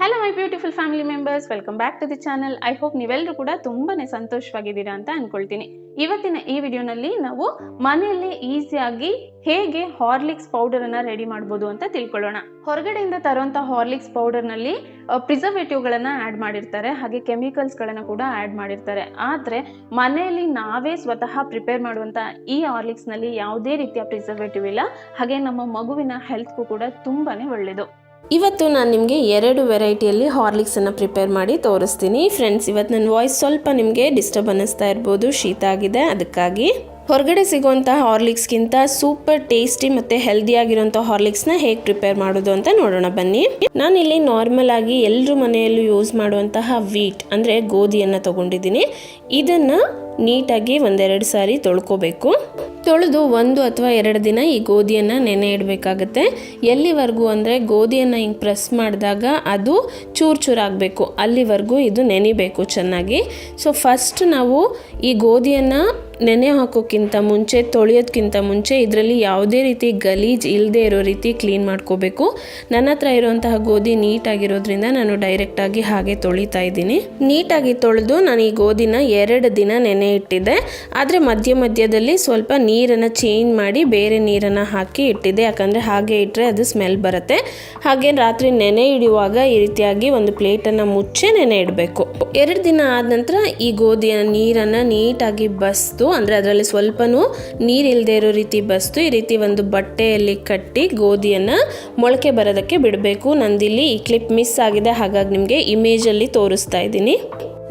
Hello my beautiful family members welcome back to the channel I hope ನೀವೆಲ್ಲರೂ ಕೂಡ ತುಂಬಾನೇ ಸಂತೋಷವಾಗಿದ್ದೀರಾ ಅಂತ ಅನ್ಕೊಳ್ತೀನಿ. ಇವತ್ತಿನ ಈ ವಿಡಿಯೋನಲ್ಲಿ ನಾವು ಮನೆಯಲ್ಲಿ ಈಸಿಯಾಗಿ ಹೇಗೆ ಹಾರ್ಲಿಕ್ಸ್ ಪೌಡರ್ ಅನ್ನ ರೆಡಿ ಮಾಡ್ಬೋದು ಅಂತ ತಿಳ್ಕೊಳ್ಳೋಣ. ಹೊರಗಡೆಯಿಂದ ತರುವಂತ ಹಾರ್ಲಿಕ್ಸ್ ಪೌಡರ್ನಲ್ಲಿ ಪ್ರಿಸರ್ವೇಟಿವ್ ಗಳನ್ನ ಆಡ್ ಮಾಡಿರ್ತಾರೆ. ಹಾಗೆ ಕೆಮಿಕಲ್ಸ್ ಗಳನ್ನ ಕೂಡ ಆಡ್ ಮಾಡಿರ್ತಾರೆ. ಆದ್ರೆ ಮನೆಯಲ್ಲಿ ನಾವೇ ಸ್ವತಃ ಪ್ರಿಪೇರ್ ಮಾಡುವಂತ ಈ ಹಾರ್ಲಿಕ್ಸ್ನಲ್ಲಿ ಯಾವುದೇ ರೀತಿಯ ಪ್ರಿಸರ್ವೇಟಿವ್ ಇಲ್ಲ. ಹಾಗೆ ನಮ್ಮ ಮಗುವಿನ ಹೆಲ್ತ್ಗೂ ಕೂಡ ತುಂಬಾನೇ ಒಳ್ಳೆಯದು ಇವತ್ತು ನಾನು ನಿಮಗೆ ಎರಡು ವೆರೈಟಿಯಲ್ಲಿ ಹಾರ್ಲಿಕ್ಸನ್ನು ಪ್ರಿಪೇರ್ ಮಾಡಿ ತೋರಿಸ್ತೀನಿ. ಫ್ರೆಂಡ್ಸ್ ಇವತ್ತು ನನ್ನ ವಾಯ್ಸ್ ಸ್ವಲ್ಪ ನಿಮಗೆ ಡಿಸ್ಟರ್ಬ್ ಅನ್ನಿಸ್ತಾ ಇರ್ಬೋದು, ಶೀತ ಆಗಿದೆ, ಅದಕ್ಕಾಗಿ. ಹೊರಗಡೆ ಸಿಗುವಂಥ ಹಾರ್ಲಿಕ್ಸ್ಗಿಂತ ಸೂಪರ್ ಟೇಸ್ಟಿ ಮತ್ತು ಹೆಲ್ದಿ ಆಗಿರುವಂಥ ಹಾರ್ಲಿಕ್ಸ್ನ ಹೇಗೆ ಪ್ರಿಪೇರ್ ಮಾಡೋದು ಅಂತ ನೋಡೋಣ, ಬನ್ನಿ. ನಾನಿಲ್ಲಿ ನಾರ್ಮಲ್ ಆಗಿ ಎಲ್ಲರ ಮನೆಯಲ್ಲೂ ಯೂಸ್ ಮಾಡುವಂತಹ ವೀಟ್ ಅಂದರೆ ಗೋಧಿಯನ್ನು ತಗೊಂಡಿದ್ದೀನಿ. ಇದನ್ನು ನೀಟಾಗಿ ಒಂದೆರಡು ಸಾರಿ ತೊಳ್ಕೊಬೇಕು. ತೊಳೆದು ಒಂದು ಅಥವಾ ಎರಡು ದಿನ ಈ ಗೋಧಿಯನ್ನು ನೆನೆ ಇಡಬೇಕಾಗತ್ತೆ. ಎಲ್ಲಿವರೆಗೂ ಅಂದರೆ ಗೋಧಿಯನ್ನು ಹಿಂಗೆ ಪ್ರೆಸ್ ಮಾಡಿದಾಗ ಅದು ಚೂರು ಚೂರಾಗಬೇಕು ಅಲ್ಲಿವರೆಗೂ ಇದು ನೆನಿಬೇಕು ಚೆನ್ನಾಗಿ. ಸೊ ಫಸ್ಟ್ ನಾವು ಈ ಗೋಧಿಯನ್ನು ನೆನೆ ಹಾಕೋಕ್ಕಿಂತ ಮುಂಚೆ ತೊಳೆಯೋದಕ್ಕಿಂತ ಮುಂಚೆ ಇದರಲ್ಲಿ ಯಾವುದೇ ರೀತಿ ಗಲೀಜ್ ಇಲ್ಲದೆ ಇರೋ ರೀತಿ ಕ್ಲೀನ್ ಮಾಡ್ಕೋಬೇಕು. ನನ್ನ ಹತ್ರ ಇರುವಂತಹ ಗೋಧಿ ನೀಟಾಗಿರೋದ್ರಿಂದ ನಾನು ಡೈರೆಕ್ಟಾಗಿ ಹಾಗೆ ತೊಳಿತಾ ಇದ್ದೀನಿ. ನೀಟಾಗಿ ತೊಳೆದು ನಾನು ಈ ಗೋಧಿನ ಎರಡು ದಿನ ನೆನೆ ಇಟ್ಟಿದ್ದೆ. ಆದರೆ ಮಧ್ಯ ಮಧ್ಯದಲ್ಲಿ ಸ್ವಲ್ಪ ನೀರನ್ನು ಚೇಂಜ್ ಮಾಡಿ ಬೇರೆ ನೀರನ್ನು ಹಾಕಿ ಇಟ್ಟಿದ್ದೆ. ಯಾಕಂದರೆ ಹಾಗೆ ಇಟ್ಟರೆ ಅದು ಸ್ಮೆಲ್ ಬರುತ್ತೆ. ಹಾಗೆ ರಾತ್ರಿ ನೆನೆ ಇಡುವಾಗ ಈ ರೀತಿಯಾಗಿ ಒಂದು ಪ್ಲೇಟನ್ನು ಮುಚ್ಚೆ ನೆನೆ ಇಡಬೇಕು. ಎರಡು ದಿನ ಆದ ನಂತರ ಈ ಗೋಧಿಯ ನೀರನ್ನು ನೀಟಾಗಿ ಬಸ್ದು ಅಂದರೆ ಅದರಲ್ಲಿ ಸ್ವಲ್ಪನೂ ನೀರಿಲ್ಲದೆ ಇರೋ ರೀತಿ ಬಸ್ತು, ಈ ರೀತಿ ಒಂದು ಬಟ್ಟೆಯಲ್ಲಿ ಕಟ್ಟಿ ಗೋಧಿಯನ್ನು ಮೊಳಕೆ ಬರೋದಕ್ಕೆ ಬಿಡಬೇಕು. ನಂದಿಲ್ಲಿ ಈ ಕ್ಲಿಪ್ ಮಿಸ್ ಆಗಿದೆ, ಹಾಗಾಗಿ ನಿಮಗೆ ಇಮೇಜಲ್ಲಿ ತೋರಿಸ್ತಾ ಇದ್ದೀನಿ.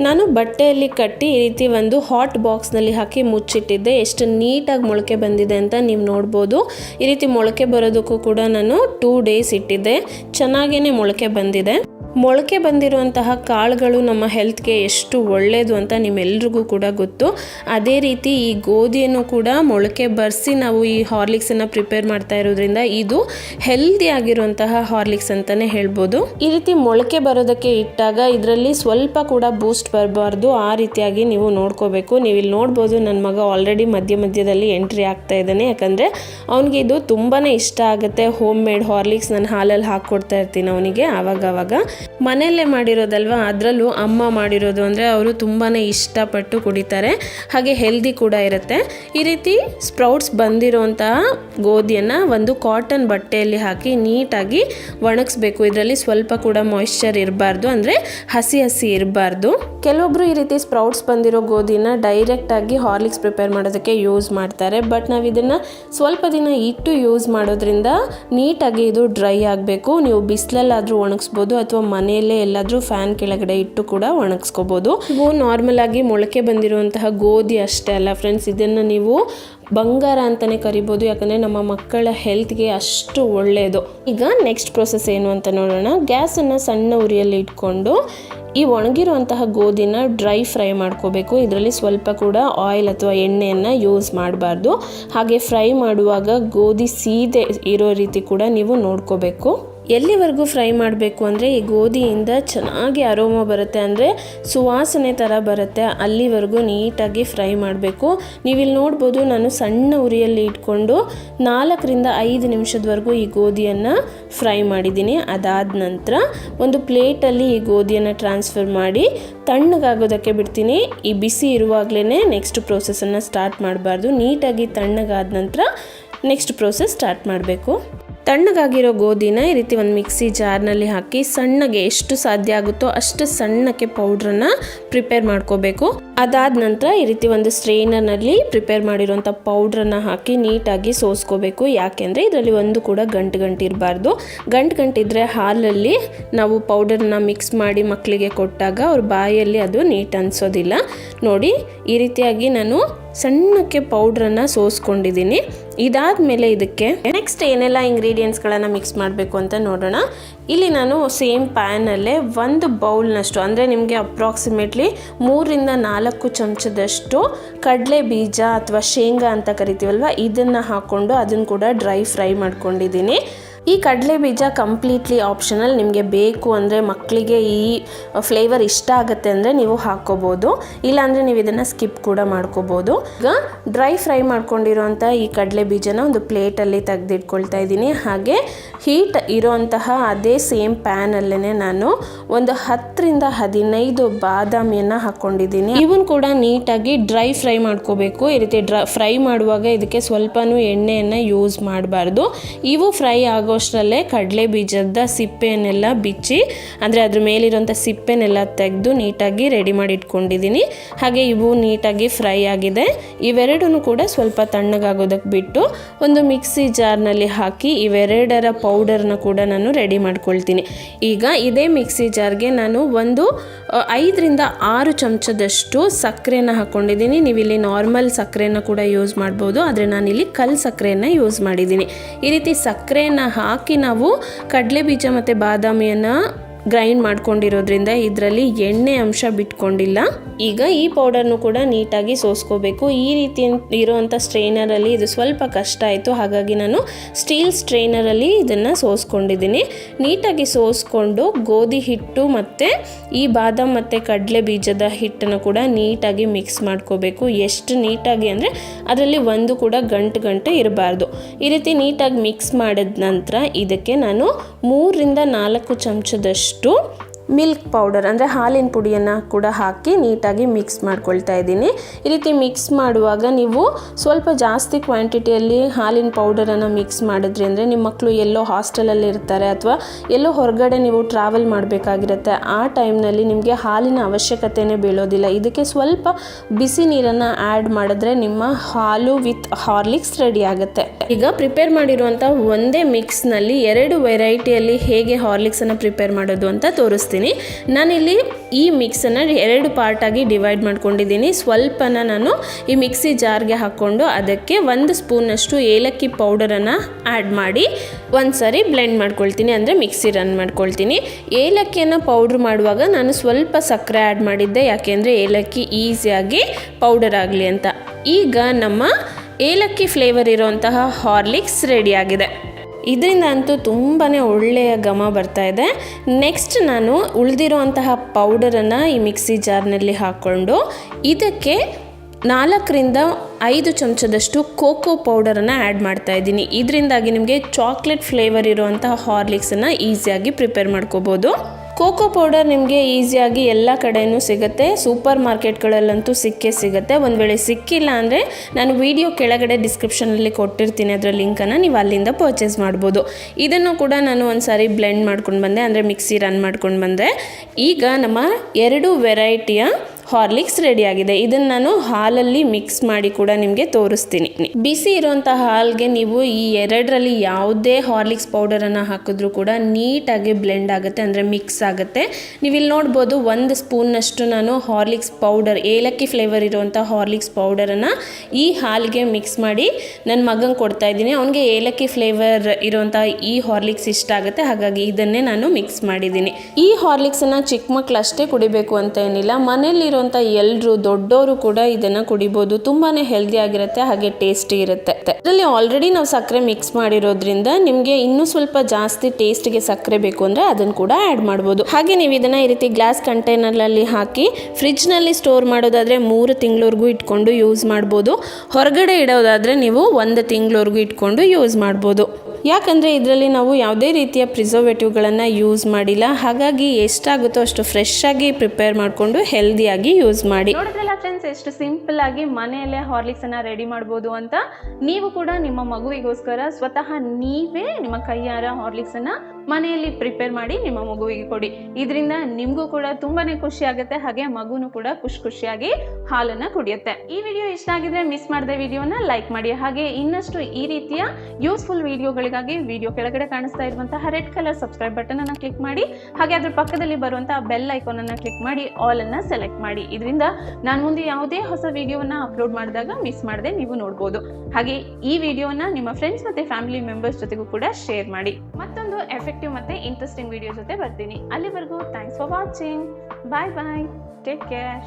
ನಾನು ಬಟ್ಟೆಯಲ್ಲಿ ಕಟ್ಟಿ ಈ ರೀತಿ ಒಂದು ಹಾಟ್ ಬಾಕ್ಸ್ನಲ್ಲಿ ಹಾಕಿ ಮುಚ್ಚಿಟ್ಟಿದ್ದೆ. ಎಷ್ಟು ನೀಟಾಗಿ ಮೊಳಕೆ ಬಂದಿದೆ ಅಂತ ನೀವು ನೋಡ್ಬೋದು. ಈ ರೀತಿ ಮೊಳಕೆ ಬರೋದಕ್ಕೂ ಕೂಡ ನಾನು ಟೂ ಡೇಸ್ ಇಟ್ಟಿದ್ದೆ. ಚೆನ್ನಾಗೇ ಮೊಳಕೆ ಬಂದಿದೆ. ಮೊಳಕೆ ಬಂದಿರುವಂತಹ ಕಾಳುಗಳು ನಮ್ಮ ಹೆಲ್ತ್ಗೆ ಎಷ್ಟು ಒಳ್ಳೆಯದು ಅಂತ ನಿಮ್ಮೆಲ್ರಿಗೂ ಕೂಡ ಗೊತ್ತು. ಅದೇ ರೀತಿ ಈ ಗೋಧಿಯನ್ನು ಕೂಡ ಮೊಳಕೆ ಬರೆಸಿ ನಾವು ಈ ಹಾರ್ಲಿಕ್ಸನ್ನು ಪ್ರಿಪೇರ್ ಮಾಡ್ತಾ ಇರೋದ್ರಿಂದ ಇದು ಹೆಲ್ದಿ ಆಗಿರುವಂತಹ ಹಾರ್ಲಿಕ್ಸ್ ಅಂತಲೇ ಹೇಳ್ಬೋದು. ಈ ರೀತಿ ಮೊಳಕೆ ಬರೋದಕ್ಕೆ ಇಟ್ಟಾಗ ಇದರಲ್ಲಿ ಸ್ವಲ್ಪ ಕೂಡ ಬೂಸ್ಟ್ ಬರಬಾರ್ದು. ಆ ರೀತಿಯಾಗಿ ನೀವು ನೋಡ್ಕೋಬೇಕು. ನೀವು ಇಲ್ಲಿ ನೋಡ್ಬೋದು ನನ್ನ ಮಗ ಆಲ್ರೆಡಿ ಮಧ್ಯ ಮಧ್ಯದಲ್ಲಿ ಎಂಟ್ರಿ ಆಗ್ತಾ ಇದ್ದಾನೆ. ಯಾಕಂದರೆ ಅವನಿಗೆ ಇದು ತುಂಬಾ ಇಷ್ಟ ಆಗುತ್ತೆ. ಹೋಮ್ ಮೇಡ್ ಹಾರ್ಲಿಕ್ಸ್ ನಾನು ಹಾಲಲ್ಲಿ ಹಾಕ್ಕೊಡ್ತಾ ಇರ್ತೀನಿ ಅವನಿಗೆ ಆವಾಗ ಆವಾಗ ಮನೆಯಲ್ಲೇ ಮಾಡಿರೋದಲ್ವಾ? ಅದರಲ್ಲೂ ಅಮ್ಮ ಮಾಡಿರೋದು ಅಂದರೆ ಅವರು ತುಂಬಾ ಇಷ್ಟಪಟ್ಟು ಕುಡಿತಾರೆ. ಹಾಗೆ ಹೆಲ್ದಿ ಕೂಡ ಇರುತ್ತೆ. ಈ ರೀತಿ ಸ್ಪ್ರೌಟ್ಸ್ ಬಂದಿರೋಂತಹ ಗೋಧಿಯನ್ನು ಒಂದು ಕಾಟನ್ ಬಟ್ಟೆಯಲ್ಲಿ ಹಾಕಿ ನೀಟಾಗಿ ಒಣಗಿಸ್ಬೇಕು. ಇದರಲ್ಲಿ ಸ್ವಲ್ಪ ಕೂಡ ಮಾಯಿಶ್ಚರ್ ಇರಬಾರ್ದು ಅಂದರೆ ಹಸಿ ಹಸಿ ಇರಬಾರ್ದು. ಕೆಲವೊಬ್ಬರು ಈ ರೀತಿ ಸ್ಪ್ರೌಟ್ಸ್ ಬಂದಿರೋ ಗೋಧಿನ ಡೈರೆಕ್ಟಾಗಿ ಹಾರ್ಲಿಕ್ಸ್ ಪ್ರಿಪೇರ್ ಮಾಡೋದಕ್ಕೆ ಯೂಸ್ ಮಾಡ್ತಾರೆ. ಬಟ್ ನಾವು ಇದನ್ನು ಸ್ವಲ್ಪ ದಿನ ಇಟ್ಟು ಯೂಸ್ ಮಾಡೋದ್ರಿಂದ ನೀಟಾಗಿ ಇದು ಡ್ರೈ ಆಗಬೇಕು. ನೀವು ಬಿಸಿಲಲ್ಲಾದರೂ ಒಣಗಿಸ್ಬೋದು ಅಥವಾ ಮನೆಯಲ್ಲೇ ಎಲ್ಲಾದರೂ ಫ್ಯಾನ್ ಕೆಳಗಡೆ ಇಟ್ಟು ಕೂಡ ಒಣಗಿಸ್ಕೋಬೋದು. ಇವು ನಾರ್ಮಲ್ ಆಗಿ ಮೊಳಕೆ ಬಂದಿರುವಂತಹ ಗೋಧಿ ಅಷ್ಟೇ ಅಲ್ಲ ಫ್ರೆಂಡ್ಸ್ ಇದನ್ನು ನೀವು ಬಂಗಾರ ಅಂತಲೇ ಕರಿಬೋದು. ಯಾಕಂದರೆ ನಮ್ಮ ಮಕ್ಕಳ ಹೆಲ್ತ್ಗೆ ಅಷ್ಟು ಒಳ್ಳೆಯದು ಈಗ ನೆಕ್ಸ್ಟ್ ಪ್ರೊಸೆಸ್ ಏನು ಅಂತ ನೋಡೋಣ. ಗ್ಯಾಸನ್ನು ಸಣ್ಣ ಉರಿಯಲ್ಲಿ ಇಟ್ಕೊಂಡು ಈ ಒಣಗಿರುವಂತಹ ಗೋಧಿನ ಡ್ರೈ ಫ್ರೈ ಮಾಡ್ಕೋಬೇಕು. ಇದರಲ್ಲಿ ಸ್ವಲ್ಪ ಕೂಡ ಆಯಿಲ್ ಅಥವಾ ಎಣ್ಣೆಯನ್ನು ಯೂಸ್ ಮಾಡಬಾರ್ದು. ಹಾಗೆ ಫ್ರೈ ಮಾಡುವಾಗ ಗೋಧಿ ಸೀದೆ ಇರೋ ರೀತಿ ಕೂಡ ನೀವು ನೋಡ್ಕೋಬೇಕು. ಎಲ್ಲಿವರೆಗೂ ಫ್ರೈ ಮಾಡಬೇಕು ಅಂದರೆ ಈ ಗೋಧಿಯಿಂದ ಚೆನ್ನಾಗಿ ಅರೋಮ ಬರುತ್ತೆ ಅಂದರೆ ಸುವಾಸನೆ ಥರ ಬರುತ್ತೆ. ಅಲ್ಲಿವರೆಗೂ ನೀಟಾಗಿ ಫ್ರೈ ಮಾಡಬೇಕು. ನೀವಿಲ್ಲಿ ನೋಡ್ಬೋದು ನಾನು ಸಣ್ಣ ಉರಿಯಲ್ಲಿ ಇಟ್ಕೊಂಡು ನಾಲ್ಕರಿಂದ ಐದು ನಿಮಿಷದವರೆಗೂ ಈ ಗೋಧಿಯನ್ನು ಫ್ರೈ ಮಾಡಿದ್ದೀನಿ. ಅದಾದ ನಂತರ ಒಂದು ಪ್ಲೇಟಲ್ಲಿ ಈ ಗೋಧಿಯನ್ನು ಟ್ರಾನ್ಸ್ಫರ್ ಮಾಡಿ ತಣ್ಣಗಾಗೋದಕ್ಕೆ ಬಿಡ್ತೀನಿ. ಈ ಬಿಸಿ ಇರುವಾಗಲೇ ನೆಕ್ಸ್ಟ್ ಪ್ರೋಸೆಸನ್ನು ಸ್ಟಾರ್ಟ್ ಮಾಡಬಾರ್ದು. ನೀಟಾಗಿ ತಣ್ಣಗಾದ ನಂತರ ನೆಕ್ಸ್ಟ್ ಪ್ರೋಸೆಸ್ ಸ್ಟಾರ್ಟ್ ಮಾಡಬೇಕು. ತಣ್ಣಗಾಗಿರೋ ಗೋಧಿನ ಈ ರೀತಿ ಒಂದು ಮಿಕ್ಸಿ ಜಾರ್ನಲ್ಲಿ ಹಾಕಿ ಸಣ್ಣಗೆ ಎಷ್ಟು ಸಾಧ್ಯ ಆಗುತ್ತೋ ಅಷ್ಟು ಸಣ್ಣಕ್ಕೆ ಪೌಡ್ರನ್ನು ಪ್ರಿಪೇರ್ ಮಾಡ್ಕೋಬೇಕು. ಅದಾದ ನಂತರ ಈ ರೀತಿ ಒಂದು ಸ್ಟ್ರೈನರ್ನಲ್ಲಿ ಪ್ರಿಪೇರ್ ಮಾಡಿರೋಂಥ ಪೌಡ್ರನ್ನು ಹಾಕಿ ನೀಟಾಗಿ ಸೋಸ್ಕೋಬೇಕು. ಯಾಕೆಂದರೆ ಇದರಲ್ಲಿ ಒಂದು ಕೂಡ ಗಂಟು ಗಂಟು ಇರಬಾರ್ದು. ಗಂಟು ಗಂಟಿದ್ರೆ ಹಾಲಲ್ಲಿ ನಾವು ಪೌಡರ್ನ ಮಿಕ್ಸ್ ಮಾಡಿ ಮಕ್ಕಳಿಗೆ ಕೊಟ್ಟಾಗ ಅವ್ರ ಬಾಯಲ್ಲಿ ಅದು ನೀಟ್ ಅನಿಸೋದಿಲ್ಲ. ನೋಡಿ, ಈ ರೀತಿಯಾಗಿ ನಾನು ಸಣ್ಣಕ್ಕೆ ಪೌಡ್ರನ್ನು ಸೋಸ್ಕೊಂಡಿದ್ದೀನಿ. ಇದಾದ ಮೇಲೆ ಇದಕ್ಕೆ ನೆಕ್ಸ್ಟ್ ಏನೆಲ್ಲ ಇಂಗ್ರೀಡಿಯೆಂಟ್ಸ್ಗಳನ್ನು ಮಿಕ್ಸ್ ಮಾಡಬೇಕು ಅಂತ ನೋಡೋಣ. ಇಲ್ಲಿ ನಾನು ಸೇಮ್ ಪ್ಯಾನಲ್ಲೇ ಒಂದು ಬೌಲ್ನಷ್ಟು, ಅಂದರೆ ನಿಮಗೆ ಅಪ್ರಾಕ್ಸಿಮೇಟ್ಲಿ ಮೂರಿಂದ ನಾಲ್ಕು ಚಮಚದಷ್ಟು ಕಡಲೆ ಬೀಜ ಅಥವಾ ಶೇಂಗಾ ಅಂತ ಕರಿತೀವಲ್ವ? ಇದನ್ನು ಹಾಕ್ಕೊಂಡು ಅದನ್ನು ಕೂಡ ಡ್ರೈ ಫ್ರೈ ಮಾಡ್ಕೊಂಡಿದ್ದೀನಿ. ಈ ಕಡಲೆ ಬೀಜ ಕಂಪ್ಲೀಟ್ಲಿ ಆಪ್ಷನಲ್ ನಿಮಗೆ ಬೇಕು ಅಂದರೆ ಮಕ್ಕಳಿಗೆ ಈ ಫ್ಲೇವರ್ ಇಷ್ಟ ಆಗುತ್ತೆ ಅಂದರೆ ನೀವು ಹಾಕ್ಕೋಬೋದು ಇಲ್ಲಾಂದರೆ ನೀವು ಇದನ್ನು ಸ್ಕಿಪ್ ಕೂಡ ಮಾಡ್ಕೋಬೋದು. ಈಗ ಡ್ರೈ ಫ್ರೈ ಮಾಡ್ಕೊಂಡಿರೋಂಥ ಈ ಕಡಲೆ ಬೀಜನ ಒಂದು ಪ್ಲೇಟಲ್ಲಿ ತೆಗೆದಿಟ್ಕೊಳ್ತಾ ಇದ್ದೀನಿ. ಹಾಗೆ ಹೀಟ್ ಇರೋಂತಹ ಅದೇ ಸೇಮ್ ಪ್ಯಾನಲ್ಲೇ ನಾನು ಒಂದು ಹತ್ತರಿಂದ ಹದಿನೈದು ಬಾದಾಮಿಯನ್ನು ಹಾಕ್ಕೊಂಡಿದ್ದೀನಿ ಇವನ್ ಕೂಡ ನೀಟಾಗಿ ಡ್ರೈ ಫ್ರೈ ಮಾಡ್ಕೋಬೇಕು. ಈ ರೀತಿ ಡ್ರೈ ಫ್ರೈ ಮಾಡುವಾಗ ಇದಕ್ಕೆ ಸ್ವಲ್ಪನೂ ಎಣ್ಣೆಯನ್ನು ಯೂಸ್ ಮಾಡಬಾರ್ದು. ಇವು ಫ್ರೈ ಆಗೋಷ್ಟರಲ್ಲೇ ಕಡಲೆ ಬೀಜದ ಸಿಪ್ಪೆಯನ್ನೆಲ್ಲ ಬಿಚ್ಚಿ, ಅಂದರೆ ಅದ್ರ ಮೇಲಿರೋಂಥ ಸಿಪ್ಪೆನೆಲ್ಲ ತೆಗೆದು ನೀಟಾಗಿ ರೆಡಿ ಮಾಡಿ ಇಟ್ಕೊಂಡಿದ್ದೀನಿ. ಹಾಗೆ ಇವು ನೀಟಾಗಿ ಫ್ರೈ ಆಗಿದೆ. ಇವೆರಡೂ ಕೂಡ ಸ್ವಲ್ಪ ತಣ್ಣಗಾಗೋದಕ್ಕೆ ಬಿಟ್ಟು ಒಂದು ಮಿಕ್ಸಿ ಜಾರ್ನಲ್ಲಿ ಹಾಕಿ ಇವೆರಡರ ಪೌಡರ್ನ ಕೂಡ ನಾನು ರೆಡಿ ಮಾಡ್ಕೊಳ್ತೀನಿ. ಈಗ ಇದೇ ಮಿಕ್ಸಿ ಜಾರ್ಗೆ ನಾನು ಒಂದು ಐದರಿಂದ ಆರು ಚಮಚದಷ್ಟು ಸಕ್ಕರೆನ ಹಾಕ್ಕೊಂಡಿದ್ದೀನಿ ನೀವು ಇಲ್ಲಿ ನಾರ್ಮಲ್ ಸಕ್ಕರೆನ ಕೂಡ ಯೂಸ್ ಮಾಡ್ಬೋದು, ಆದರೆ ನಾನಿಲ್ಲಿ ಕಲ್ ಸಕ್ಕರೆಯನ್ನು ಯೂಸ್ ಮಾಡಿದ್ದೀನಿ. ಈ ರೀತಿ ಸಕ್ಕರೆಯನ್ನು ಹಾಕಿ ನಾವು ಕಡಲೆ ಬೀಜ ಮತ್ತು ಬಾದಾಮಿಯನ್ನು ಗ್ರೈಂಡ್ ಮಾಡ್ಕೊಂಡಿರೋದ್ರಿಂದ ಇದರಲ್ಲಿ ಎಣ್ಣೆ ಅಂಶ ಬಿಟ್ಕೊಂಡಿಲ್ಲ. ಈಗ ಈ ಪೌಡರ್ನು ಕೂಡ ನೀಟಾಗಿ ಸೋಸ್ಕೋಬೇಕು. ಈ ರೀತಿ ಇರುವಂಥ ಸ್ಟ್ರೈನರಲ್ಲಿ ಇದು ಸ್ವಲ್ಪ ಕಷ್ಟ ಆಯಿತು. ಹಾಗಾಗಿ ನಾನು ಸ್ಟೀಲ್ ಸ್ಟ್ರೈನರಲ್ಲಿ ಇದನ್ನು ಸೋಸ್ಕೊಂಡಿದ್ದೀನಿ. ನೀಟಾಗಿ ಸೋಸ್ಕೊಂಡು ಗೋಧಿ ಹಿಟ್ಟು ಮತ್ತು ಈ ಬಾದಾಮ್ ಮತ್ತು ಕಡಲೆ ಬೀಜದ ಹಿಟ್ಟನ್ನು ಕೂಡ ನೀಟಾಗಿ ಮಿಕ್ಸ್ ಮಾಡ್ಕೋಬೇಕು. ಎಷ್ಟು ನೀಟಾಗಿ ಅಂದರೆ ಅದರಲ್ಲಿ ಒಂದು ಕೂಡ ಗಂಟು ಗಂಟೆ ಇರಬಾರ್ದು. ಈ ರೀತಿ ನೀಟಾಗಿ ಮಿಕ್ಸ್ ಮಾಡಿದ ನಂತರ ಇದಕ್ಕೆ ನಾನು ಮೂರರಿಂದ ನಾಲ್ಕು ಚಮಚದಷ್ಟು দুষ্টু ಮಿಲ್ಕ್ ಪೌಡರ್, ಅಂದರೆ ಹಾಲಿನ ಪುಡಿಯನ್ನು ಕೂಡ ಹಾಕಿ ನೀಟಾಗಿ ಮಿಕ್ಸ್ ಮಾಡ್ಕೊಳ್ತಾ ಇದ್ದೀನಿ. ಈ ರೀತಿ ಮಿಕ್ಸ್ ಮಾಡುವಾಗ ನೀವು ಸ್ವಲ್ಪ ಜಾಸ್ತಿ ಕ್ವಾಂಟಿಟಿಯಲ್ಲಿ ಹಾಲಿನ ಪೌಡರನ್ನು ಮಿಕ್ಸ್ ಮಾಡಿದ್ರಿ ಅಂದರೆ ನಿಮ್ಮ ಮಕ್ಕಳು ಎಲ್ಲೋ ಹಾಸ್ಟೆಲಲ್ಲಿ ಇರ್ತಾರೆ ಅಥವಾ ಎಲ್ಲೋ ಹೊರಗಡೆ ನೀವು ಟ್ರಾವೆಲ್ ಮಾಡಬೇಕಾಗಿರುತ್ತೆ, ಆ ಟೈಮ್ನಲ್ಲಿ ನಿಮಗೆ ಹಾಲಿನ ಅವಶ್ಯಕತೆನೇ ಬೀಳೋದಿಲ್ಲ. ಇದಕ್ಕೆ ಸ್ವಲ್ಪ ಬಿಸಿ ನೀರನ್ನು ಆ್ಯಡ್ ಮಾಡಿದ್ರೆ ನಿಮ್ಮ ಹಾಲು ವಿತ್ ಹಾರ್ಲಿಕ್ಸ್ ರೆಡಿ ಆಗುತ್ತೆ. ಈಗ ಪ್ರಿಪೇರ್ ಮಾಡಿರುವಂಥ ಒಂದೇ ಮಿಕ್ಸ್ನಲ್ಲಿ ಎರಡು ವೆರೈಟಿಯಲ್ಲಿ ಹೇಗೆ ಹಾರ್ಲಿಕ್ಸನ್ನು ಪ್ರಿಪೇರ್ ಮಾಡೋದು ಅಂತ ತೋರಿಸ್ತೀನಿ. ನಾನಿಲ್ಲಿ ಈ ಮಿಕ್ಸನ್ನು ಎರಡು ಪಾರ್ಟಾಗಿ ಡಿವೈಡ್ ಮಾಡ್ಕೊಂಡಿದ್ದೀನಿ. ಸ್ವಲ್ಪನ ನಾನು ಈ ಮಿಕ್ಸಿ ಜಾರ್ಗೆ ಹಾಕ್ಕೊಂಡು ಅದಕ್ಕೆ ಒಂದು ಸ್ಪೂನಷ್ಟು ಏಲಕ್ಕಿ ಪೌಡರನ್ನು ಆ್ಯಡ್ ಮಾಡಿ ಒಂದು ಸಾರಿ ಬ್ಲೆಂಡ್ ಮಾಡ್ಕೊಳ್ತೀನಿ. ಅಂದರೆ ಮಿಕ್ಸಿ ರನ್ ಮಾಡ್ಕೊಳ್ತೀನಿ. ಏಲಕ್ಕಿಯನ್ನು ಪೌಡ್ರ್ ಮಾಡುವಾಗ ನಾನು ಸ್ವಲ್ಪ ಸಕ್ಕರೆ ಆ್ಯಡ್ ಮಾಡಿದ್ದೆ. ಯಾಕೆಂದರೆ ಏಲಕ್ಕಿ ಈಸಿಯಾಗಿ ಪೌಡರ್ ಆಗಲಿ ಅಂತ. ಈಗ ನಮ್ಮ ಏಲಕ್ಕಿ ಫ್ಲೇವರ್ ಇರುವಂತಹ ಹಾರ್ಲಿಕ್ಸ್ ರೆಡಿಯಾಗಿದೆ ಇದರಿಂದ ಅಂತೂ ತುಂಬಾ ಒಳ್ಳೆಯ ಘಮ ಬರ್ತಾ ಇದೆ. ನೆಕ್ಸ್ಟ್ ನಾನು ಉಳಿದಿರುವಂತಹ ಪೌಡರನ್ನು ಈ ಮಿಕ್ಸಿ ಜಾರ್ನಲ್ಲಿ ಹಾಕ್ಕೊಂಡು ಇದಕ್ಕೆ ನಾಲ್ಕರಿಂದ ಐದು ಚಮಚದಷ್ಟು ಕೋಕೋ ಪೌಡರನ್ನು ಆ್ಯಡ್ ಮಾಡ್ತಾ ಇದ್ದೀನಿ. ಇದರಿಂದಾಗಿ ನಿಮಗೆ ಚಾಕ್ಲೇಟ್ ಫ್ಲೇವರ್ ಇರುವಂತಹ ಹಾರ್ಲಿಕ್ಸನ್ನು ಈಸಿಯಾಗಿ ಪ್ರಿಪೇರ್ ಮಾಡ್ಕೋಬೋದು. ಕೋಕೋ ಪೌಡರ್ ನಿಮಗೆ ಈಸಿಯಾಗಿ ಎಲ್ಲ ಕಡೆಯೂ ಸಿಗುತ್ತೆ, ಸೂಪರ್ ಮಾರ್ಕೆಟ್ಗಳಲ್ಲಂತೂ ಸಿಕ್ಕೇ ಸಿಗುತ್ತೆ. ಒಂದು ವೇಳೆ ಸಿಕ್ಕಿಲ್ಲ ಅಂದರೆ ನಾನು ವಿಡಿಯೋ ಕೆಳಗಡೆ ಡಿಸ್ಕ್ರಿಪ್ಷನಲ್ಲಿ ಕೊಟ್ಟಿರ್ತೀನಿ ಅದರ ಲಿಂಕನ್ನು ನೀವು ಅಲ್ಲಿಂದ ಪರ್ಚೇಸ್ ಮಾಡ್ಬೋದು. ಇದನ್ನು ಕೂಡ ನಾನು ಒಂದು ಸಾರಿ ಬ್ಲೆಂಡ್ ಮಾಡ್ಕೊಂಡು ಬಂದೆ, ಅಂದರೆ ಮಿಕ್ಸಿ ರನ್ ಮಾಡ್ಕೊಂಡು ಬಂದೆ. ಈಗ ನಮ್ಮ ಎರಡು ವೆರೈಟಿಯ ಹಾರ್ಲಿಕ್ಸ್ ರೆಡಿ ಆಗಿದೆ. ಇದನ್ನು ನಾನು ಹಾಲಲ್ಲಿ ಮಿಕ್ಸ್ ಮಾಡಿ ಕೂಡ ನಿಮಗೆ ತೋರಿಸ್ತೀನಿ. ಬಿಸಿ ಇರುವಂತಹ ಹಾಲ್ಗೆ ನೀವು ಈ ಎರಡರಲ್ಲಿ ಯಾವುದೇ ಹಾರ್ಲಿಕ್ಸ್ ಪೌಡರನ್ನು ಹಾಕಿದ್ರೂ ಕೂಡ ನೀಟಾಗಿ ಬ್ಲೆಂಡ್ ಆಗುತ್ತೆ, ಅಂದರೆ ಮಿಕ್ಸ್ ಆಗುತ್ತೆ. ನೀವು ಇಲ್ಲಿ ನೋಡ್ಬೋದು ಒಂದು ಸ್ಪೂನ್ನಷ್ಟು ನಾನು ಹಾರ್ಲಿಕ್ಸ್ ಪೌಡರ್ ಏಲಕ್ಕಿ ಫ್ಲೇವರ್ ಇರುವಂಥ ಹಾರ್ಲಿಕ್ಸ್ ಪೌಡರನ್ನು ಈ ಹಾಲಿಗೆ ಮಿಕ್ಸ್ ಮಾಡಿ ನನ್ನ ಮಗಂಗೆ ಕೊಡ್ತಾ ಇದ್ದೀನಿ. ಅವನಿಗೆ ಏಲಕ್ಕಿ ಫ್ಲೇವರ್ ಇರುವಂಥ ಈ ಹಾರ್ಲಿಕ್ಸ್ ಇಷ್ಟ ಆಗುತ್ತೆ, ಹಾಗಾಗಿ ಇದನ್ನೇ ನಾನು ಮಿಕ್ಸ್ ಮಾಡಿದ್ದೀನಿ. ಈ ಹಾರ್ಲಿಕ್ಸನ್ನು ಚಿಕ್ಕ ಮಕ್ಕಳು ಅಷ್ಟೇ ಕುಡಿಬೇಕು ಅಂತ ಏನಿಲ್ಲ. ಮನೆಯಲ್ಲಿರುವಂಥ ಎಲ್ಲರೂ ದೊಡ್ಡವರು ಕೂಡ ಇದನ್ನು ಕುಡಿಬೋದು. ತುಂಬಾ ಹೆಲ್ದಿ ಆಗಿರುತ್ತೆ, ಹಾಗೆ ಟೇಸ್ಟಿ ಇರುತ್ತೆ. ಇದರಲ್ಲಿ ಆಲ್ರೆಡಿ ನಾವು ಸಕ್ಕರೆ ಮಿಕ್ಸ್ ಮಾಡಿರೋದ್ರಿಂದ ನಿಮಗೆ ಇನ್ನೂ ಸ್ವಲ್ಪ ಜಾಸ್ತಿ ಟೇಸ್ಟ್ಗೆ ಸಕ್ಕರೆ ಬೇಕು ಅಂದರೆ ಅದನ್ನು ಕೂಡ ಆ್ಯಡ್ ಮಾಡ್ಬೋದು. ಹಾಗೆ ನೀವು ಇದನ್ನು ಈ ರೀತಿ ಗ್ಲಾಸ್ ಕಂಟೈನರ್ನಲ್ಲಿ ಹಾಕಿ ಫ್ರಿಜ್ನಲ್ಲಿ ಸ್ಟೋರ್ ಮಾಡೋದಾದರೆ ಮೂರು ತಿಂಗಳವರೆಗೂ ಇಟ್ಕೊಂಡು ಯೂಸ್ ಮಾಡ್ಬೋದು. ಹೊರಗಡೆ ಇಡೋದಾದರೆ ನೀವು ಒಂದು ತಿಂಗಳವರೆಗೂ ಇಟ್ಕೊಂಡು ಯೂಸ್ ಮಾಡ್ಬೋದು. ಯಾಕಂದರೆ ಇದರಲ್ಲಿ ನಾವು ಯಾವುದೇ ರೀತಿಯ ಪ್ರಿಸರ್ವೇಟಿವ್ಗಳನ್ನು ಯೂಸ್ ಮಾಡಿಲ್ಲ. ಹಾಗಾಗಿ ಎಷ್ಟಾಗುತ್ತೋ ಅಷ್ಟು ಫ್ರೆಶ್ ಆಗಿ ಪ್ರಿಪೇರ್ ಮಾಡಿಕೊಂಡು ಹೆಲ್ದಿಯಾಗಿ ಯೂಸ್ ಮಾಡಿ. ನೋಡಿದ್ರಲ್ಲ ಫ್ರೆಂಡ್ಸ್ ಎಷ್ಟು ಸಿಂಪಲ್ ಆಗಿ ಮನೆಯಲ್ಲೇ ಹಾರ್ಲಿಕ್ಸ್ ಅನ್ನ ರೆಡಿ ಮಾಡ್ಬೋದು ಅಂತ? ನೀವು ಕೂಡ ನಿಮ್ಮ ಮಗುವಿಗೋಸ್ಕರ ಸ್ವತಃ ನೀವೇ ನಿಮ್ಮ ಕೈಯಾರ ಹಾರ್ಲಿಕ್ಸ್ ಅನ್ನ ಮನೆಯಲ್ಲಿ ಪ್ರಿಪೇರ್ ಮಾಡಿ ನಿಮ್ಮ ಮಗುವಿಗೆ ಕೊಡಿ. ಇದರಿಂದ ನಿಮಗೂ ಕೂಡ ತುಂಬಾನೇ ಖುಷಿ ಆಗುತ್ತೆ, ಹಾಗೆ ಮಗುನು ಕೂಡ ಖುಷಿ ಖುಷಿಯಾಗಿ ಹಾಲನ್ನ ಕುಡಿಯುತ್ತೆ. ಈ ವಿಡಿಯೋ ಇಷ್ಟ ಆಗಿದ್ರೆ ಮಿಸ್ ಮಾಡದೆ ವಿಡಿಯೋನ ಲೈಕ್ ಮಾಡಿ. ಹಾಗೆ ಇನ್ನಷ್ಟು ಈ ರೀತಿಯ ಯೂಸ್ಫುಲ್ ವಿಡಿಯೋಗಳಿಗಾಗಿ ವಿಡಿಯೋ ಕೆಳಗಡೆ ಕಾಣಿಸ್ತಾ ಇರುವಂತಹ ರೆಡ್ ಕಲರ್ ಸಬ್ಸ್ಕ್ರೈಬ್ ಬಟನ್ ಅನ್ನ ಕ್ಲಿಕ್ ಮಾಡಿ, ಹಾಗೆ ಅದ್ರ ಪಕ್ಕದಲ್ಲಿ ಬರುವಂತಹ ಬೆಲ್ ಐಕಾನ್ ಅನ್ನ ಕ್ಲಿಕ್ ಮಾಡಿ ಆಲ್ ಅನ್ನ ಸೆಲೆಕ್ಟ್ ಮಾಡಿ. ಇದರಿಂದ ನಾನು ಮುಂದೆ ಯಾವುದೇ ಹೊಸ ವಿಡಿಯೋವನ್ನ ಅಪ್ಲೋಡ್ ಮಾಡಿದಾಗ ಮಿಸ್ ಮಾಡದೆ ನೀವು ನೋಡ್ಬೋದು. ಹಾಗೆ ಈ ವಿಡಿಯೋನ ನಿಮ್ಮ ಫ್ರೆಂಡ್ಸ್ ಮತ್ತೆ ಫ್ಯಾಮಿಲಿ ಮೆಂಬರ್ಸ್ ಜೊತೆಗೂ ಕೂಡ ಶೇರ್ ಮಾಡಿ. ಮತ್ತೊಂದು ಎಫೆಕ್ಟಿವ್ ಮತ್ತೆ ಇಂಟ್ರೆಸ್ಟಿಂಗ್ ವಿಡಿಯೋ ಜೊತೆ ಬರ್ತೀನಿ. ಅಲ್ಲಿವರೆಗೂ thanks for watching bye bye take care